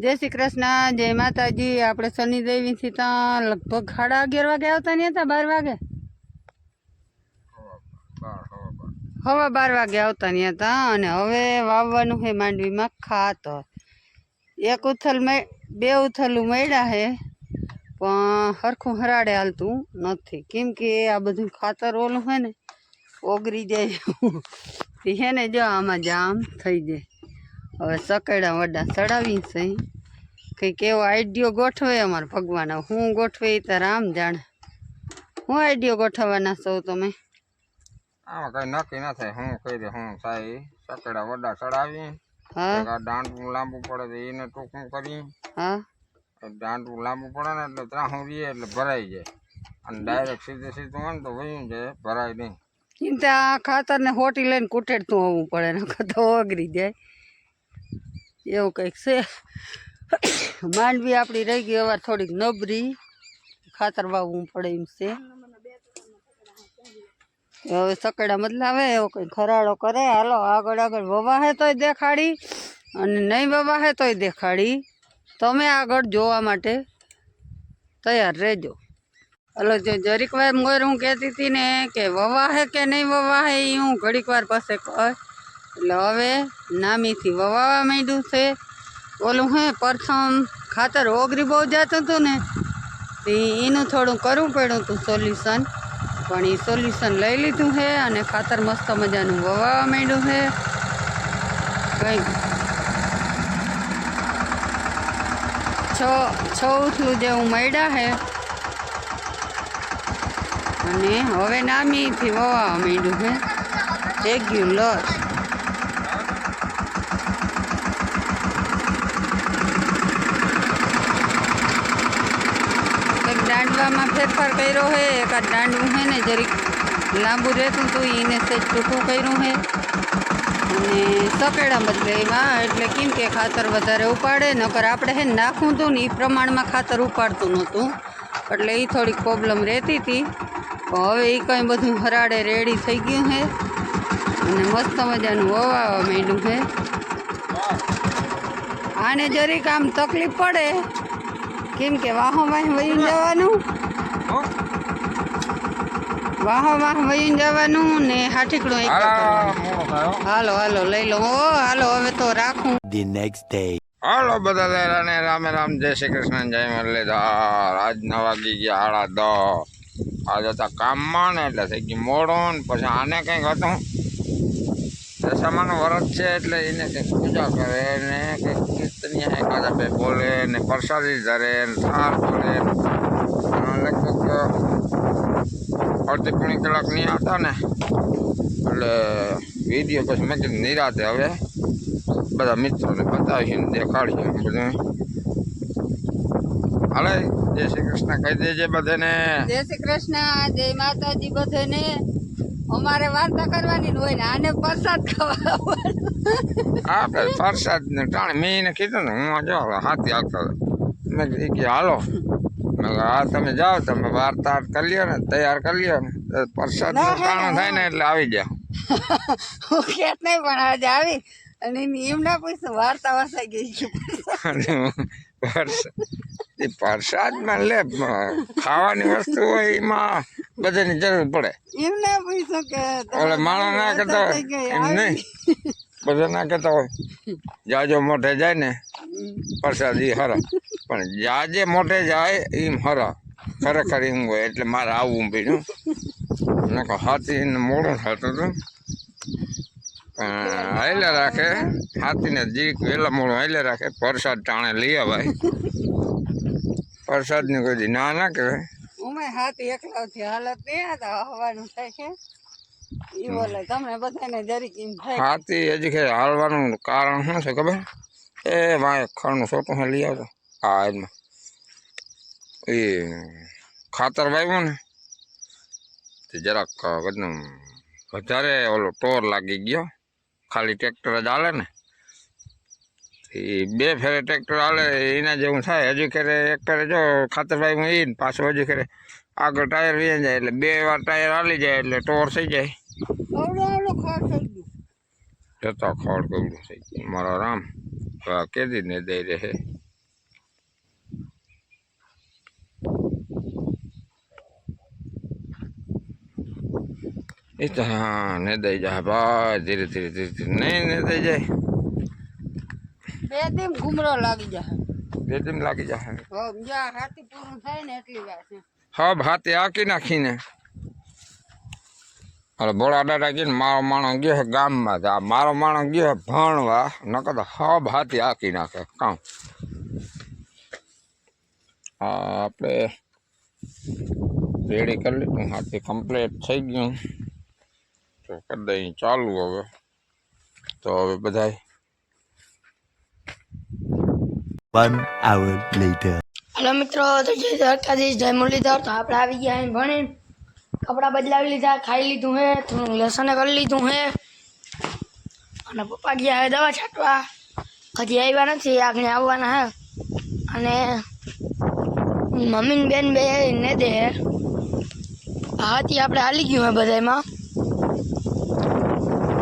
જય શ્રી કૃષ્ણ, જય માતાજી. આપણે શનિદેવીથી ત્યાં લગભગ સાડા અગિયાર વાગે આવતા નહીં હતા, બાર વાગે? હવા બાર વાગે આવતા નહીં હતા અને હવે વાવવાનું છે માંડવીમાં ખાતર. એક ઉથલ મે- બે ઉથલું મળ્યા છે, પણ હરખું હરાડે હાલતું નથી. કેમ કે આ બધું ખાતર ઓલું હોય ને, ઓગરી જાય. એ છે ને જો આમાં જામ થઈ જાય. હવે સકેડા વડા ચડાવી છે. કંઈક એવો આઈડિયો ગોઠવે અમારે ભગવાન. હું ગોઠવે એ તો રામ જાણે. હું આઈડિયો ગોઠવવાના છો તમે? આમાં કઈ નક્કી ના થાય. હું કહી દે હું થાય સકડા વડા ચડાવી. હા. દાંડવું લાંબુ પડે તો એને ટૂંકું કરી. હા. એ દાંડવું લાંબુ પડે ને એટલે ત્રાહું રહીએ એટલે ભરાઈ જાય. અને ડાયરેક્ટ સીધે સીધું હોય ને તો વયું જાય ભરાય નહીં. ચિંતા ખાતરને હોટી લઈને કુટેડતું હોવું પડે ને તો ઓગરી જાય. એવું કંઈક છે. માંડવી આપણી રહી ગઈ હવે થોડીક નબરી ખાતર વાવવું પડે એમ છે. હવે સકડા બદલાવે એવો કંઈ ખરાડો કરે. હાલો, આગળ આગળ વવાહે તોય દેખાડી અને નહીં વવાહે તોય દેખાડી. તમે આગળ જોવા માટે તૈયાર રહેજો. હલો, જો જરીક વાર મોર હું કહેતી હતી ને કે વવાહે કે નહીં વવાહે એ હું ઘડીક વાર પાસે એટલે હવે નામીથી વવાવા માંડ્યું છે. ઓલું હે, પ્રથમ ખાતર ઓગરી બહુ જતું હતું ને, તો એનું થોડું કરવું પડ્યું હતું સોલ્યુશન. પણ એ સોલ્યુશન લઈ લીધું છે અને ખાતર મસ્ત મજાનું વવાવા માંડ્યું છે. કંઈ છ છ ઉથલું જેવું મળ્યા છે. અને હવે નામીથી વવાવા માંડ્યું છે. રેગ્યુલર એક ફેરફાર કર્યો છે એકાદ દાંડવું છે ને જરીક લાંબુ રહેતું હતું એને સેજ ટૂંકું કર્યું છે અને સપેડા બદલે એમાં એટલે કેમ કે ખાતર વધારે ઉપાડે, નકર આપણે હે નાખવું હતું ને એ પ્રમાણમાં ખાતર ઉપાડતું નહોતું. એટલે એ થોડીક પ્રોબ્લેમ રહેતી હતી. હવે એ કંઈ બધું હરાડે રેડી થઈ ગયું છે અને મસ્ત મજાનું વવાવા માંડ્યું છે આને જરીક આમ તકલીફ પડે. કેમ કે વાહો વાહ વહી જવાનું? વાહો વાહ વહી જવાનું ને હાઠીકડું એક હાલો હાલો હાલો લઈ લો. ઓ હાલો હવે તો રાખું. The નેક્સ્ટ ડે હાલો બધા દાયરાને રામે રામ જય શ્રી કૃષ્ણ જય મુરલીધર. આજ નવા વાગી ગયા હાડા દસ. આજે હતા કામમાં ને એટલે થઈ ગયું મોડું ને પછી આને કંઈક હતું. દશામાનું વરસ છે એટલે એને કંઈક પૂજા કરે ને કંઈક કીર્તન એકાદા બે બોલે ને પ્રસાદી ધરે ને થાર બોલે લગભગ અડધી પોણી કલાક નહીં આવતા ને, એટલે વીડિયો પછી મેં કીધું નિરાતે હવે બધા મિત્રોને બતાવીશું દેખાડીશું બધું હાલે, જય શ્રી કૃષ્ણ, કહી દેજે બધાને. જય શ્રી કૃષ્ણ, જય માતાજી બધાને. અમારે વાર્તા કરવાની હોય ને આને પ્રસાદ ખાવાનો આપણે પ્રસાદ ને ટાણે મેં એને કીધું ને હું જો હાથી આવતો મેં કે હાલો. મેં હા તમે જાઓ તમે વાર્તા કરી લ્યો ને તૈયાર કરી લ્યો ને. પ્રસાદ ટાણો થાય ને એટલે આવી જાઓ હું ખેત નહીં પણ આજે આવી. અને એમ ના પૂછું વાર્તા વસાઈ ગઈ છે. એ પ્રસાદમાં લે ખાવાની વસ્તુ હોય એમાં બધાની જરૂર પડે. એમ ના કે ઓલે માણસ ના કહેતા હોય એમ નહીં. બધા ના કહેતા હોય. જાજો મોઢે જાય ને પ્રસાદ એ હરા. પણ જાજે મોઢે જાય એમ હરા. ખરેખર એમ હોય એટલે મારે આવવું પીડ્યું. નકર હાથી મોડું થતું હતું હાલે રાખે. હાથીને જીક વહેલા મોડું હાલે રાખે. પ્રસાદ ટાણે લઈ આવાય. પ્રસાદની કોઈ દી ના ના કહેવાય. ઉમે હાથ એકલાથી હાલત નહીં હતા હવાનું થાય છે. ઈ બોલે તમને બધાને જરીક એમ થાય. હાથી હજી કે હાલવાનું કારણ શું છે ખબર? એ વાંય ખરનું છોટું લઈ આવતો હા એમાં. એ ખાતર વાવ્યું ને. તે જરાક બધું વધારે ઓલો ટોર લાગી ગયો. ખાલી ટ્રેક્ટર જ હાલે ને. એ બે ફેરે ટ્રેક્ટર હાલે એના જેવું થાય. હજુ ખેરે એક ફેરે જો ખાતરભાઈ હું ને પાછું હજુ ખેરે આગળ ટાયર વી જાય એટલે બે વાર ટાયર હાલી જાય એટલે ટોર થઈ જાય. જતા ખોડ કવડું થઈ ગયું. મારો રામ કેદીને દઈ રહે એ તો હા ને દઈ જાય ભાઈ ધીરે ધીરે ધીરે ધીરે. નહીં ને દઈ જાય. બે દિન ઘૂમરો લાગી જાય બે દિન લાગી જાય હવે જ્યાં હાથી પૂરું થાય ને એટલી વાર છે. હબ હાથે આકી નાખીને. અરે બોળા દાદા કહીને મારો માણસ ગયો છે ગામમાં. તો આ મારો માણસ ગયો છે ભણવા નકર તો હબ હાથી આકી નાખે. કામ આ આપણે રેડી કરી લીધું. હાથી કમ્પ્લીટ થઈ ગયું. તો કરી દઈએ ચાલુ હવે. તો હવે બધાય One hour later. હલો મિત્રો, તો જય દ્વારકાધીશ, જય મુરલીધર. તો આપણે આવી ગયા એમ ભણે કપડાં બદલાવી લીધા, ખાઈ લીધું હે, થોડું લસણ કરી લીધું હે. અને પપ્પા ગયા હે દવા છાંટવા. હજી આવ્યા નથી, આગળ આવવાના હે. અને મમ્મી બેન બે ને દે. હાથી આપણે હાલી ગયું હે બધામાં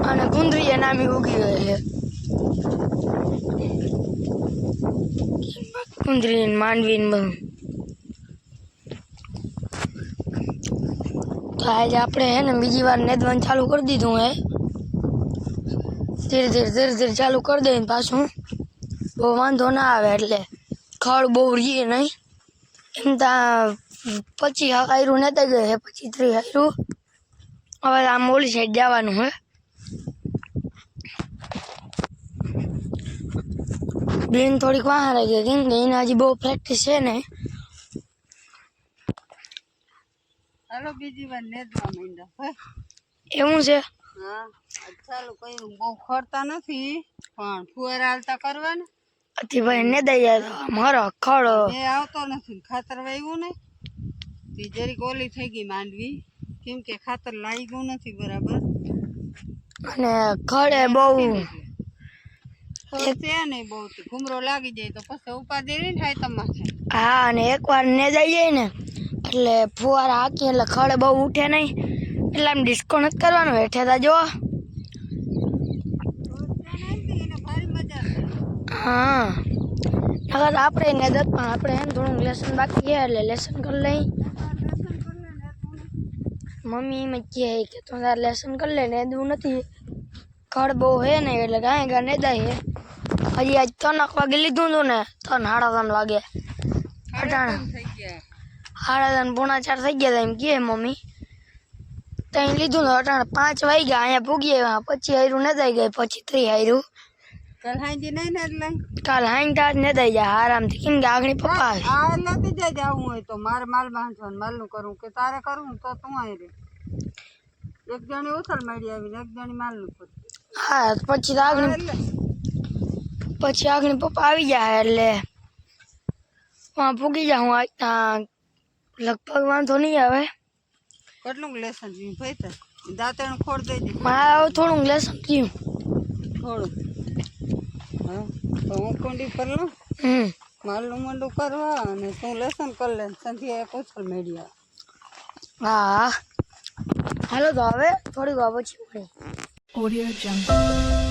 અને કુંદરી એ નામી ઉગી ગઈ છે કુંદરી માંડવીન માંડવી બધું. તો આજે આપણે હે ને બીજી વાર નેદવાનું ચાલુ કરી દીધું હે. ધીરે ધીરે ધીરે ધીરે ચાલુ કરી દઈને પાછું. બહુ વાંધો ના આવે એટલે. ખડ બહુ રહીએ નહીં. એમ ત્યાં પછી આયરું નેતા ગયે હે, પછી ત્રી આયરું. હવે આમ ઓલી સાઈડ જવાનું હે. બેન થોડીક વાહ રહી ગઈ કેમ કે એને હજી બહુ પ્રેક્ટિસ છે ને. હાલો બીજી વાર નેદવા માંડ્યા એવું છે? હા ચાલો કઈ બહુ ખોરતા નથી પણ ફુવારા હાલતા કરવા ને અતિ ભાઈ ને તો મારો ખડો એ આવતો નથી ખાતર વાવ્યું ને તે જરીક ઓલી થઈ ગઈ માંડવી. કેમ કે ખાતર લાગ્યું નથી બરાબર. અને ખડે બહુ ખડ છે ને બહુ તે ઘૂમરો લાગી જાય તો પછી ઉપાધિ નહીં થાય તમારે. હા અને એકવાર ને દઈ જાય ને. એટલે ફુવારા હાકી એટલે ખડે બહુ ઉઠે નહીં. એટલે આમ ડિસ્કો નથી કરવાનું હેઠે તા જો. એને ભારી મજા આવે હા. નકર આપણે ને દત પણ આપણે એમ થોડું લેસન બાકી છે એટલે લેસન કરી લઈ. મમ્મી એમ જ કહે કે તું તાર લેસન કરી લે ને દઉં નથી. ખડ બહુ હે ને એટલે ગાય ગા ને દઈ હજી આજ ત્રણ વાગે લીધું હતું ને ત્રણ સાડા ત્રણ વાગે. અટાણા. થઈ ગયા. સાડા ત્રણ પોણા ચાર થઈ ગયા હતા એમ કહે મમ્મી. ત્યાં લીધું ને અટાણે પાંચ વાગ્યા અહીંયા પૂગી આવ્યા. પછી હાર્યું ને દઈ ગઈ પછી ત્રી હાર્યું કાલ હાંજી નહીં ને એટલે? કાલ હાઈન તાજ ને દઈ જાય આરામથી. કેમ કે આગળ પપ્પા આવે આ નથી જાય જવું હોય તો મારે માલ બાંધવાનું માલનું કરવું કે તારે કરવું તો તું આવી રે એક જણી ઉથલ મારી આવીને એક જણી માલનું કરું. હા પછી તો આગળ એટલે. પછી આગળ પપ્પા આવી જાય એટલે હું પૂગી જાઉં હું આ લગભગ વાંધો નહીં આવે. કેટલું લેસન જોયું ભાઈ તો. દાંતણ ખોડ દઈ દીધું મારે હવે થોડું લેસન જોયું થોડું હા તો હું કુંડી પર લઉં? હમ. માલનું મંડું કરવા અને તું લેસન કરી લે સંધ્યા એક ઉછળ મેળી હા. હાલો તો હવે થોડીક વાર પછી ઓડિયો જમ્પ.